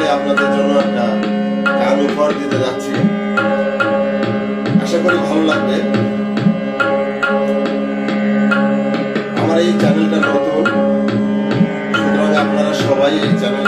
করে আপনাদের জন্য একটা গান উপহার দিতে যাচ্ছি। আশা করি ভালো লাগবে। আমার এই চ্যানেলটা নতুন। সুতরাং আপনারা সবাই এই চ্যানেল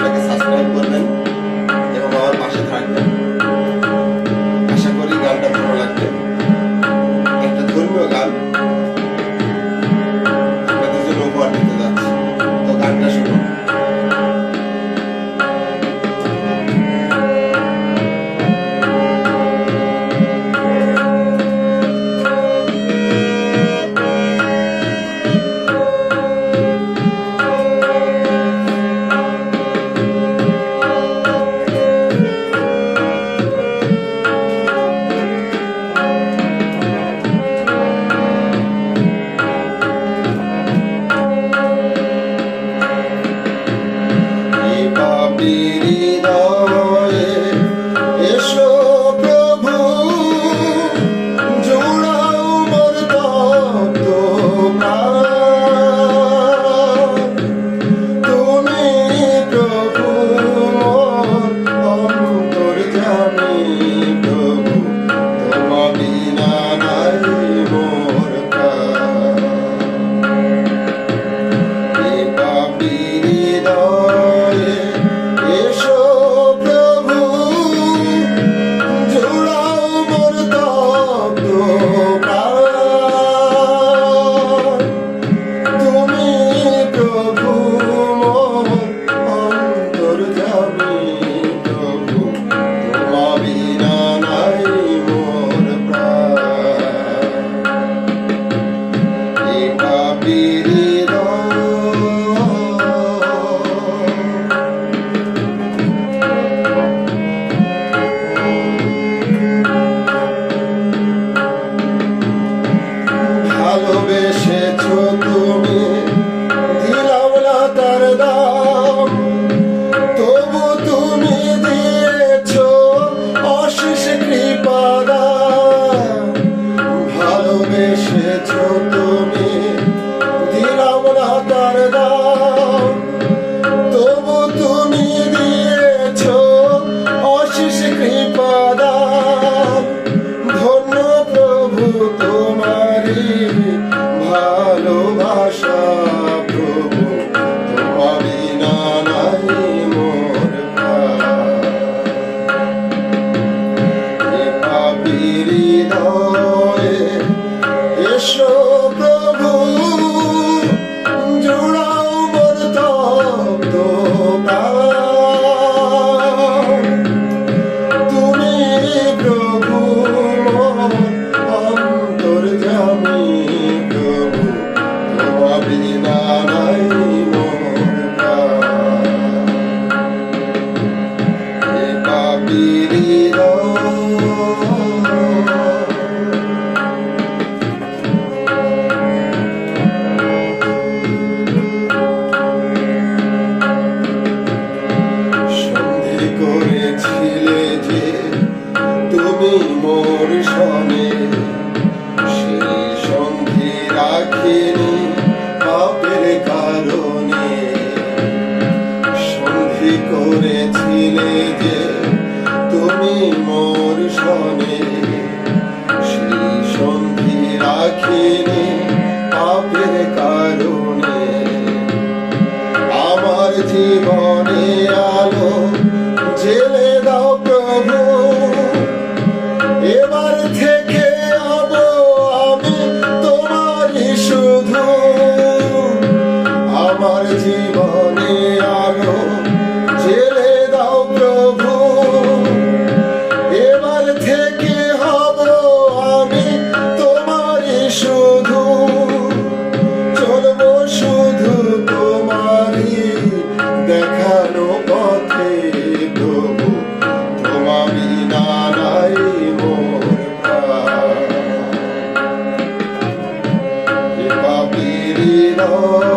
be ভালোবেসেছ করেছিলে যে তুমি মোর সনে সেই রাখিনি পাপের কারণে। করেছিলে যে তুমি মোর সনে সেই সন্ধি রাখিনি okay. Senhor.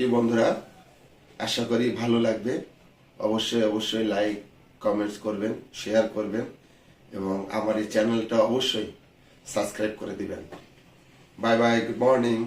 ইউ বন্ধুরা? আশা করি ভালো লাগবে। অবশ্যই অবশ্যই লাইক কমেন্টস করবেন শেয়ার করবেন এবং আমার এই চ্যানেলটা অবশ্যই সাবস্ক্রাইব করে দিবেন। Bye bye good morning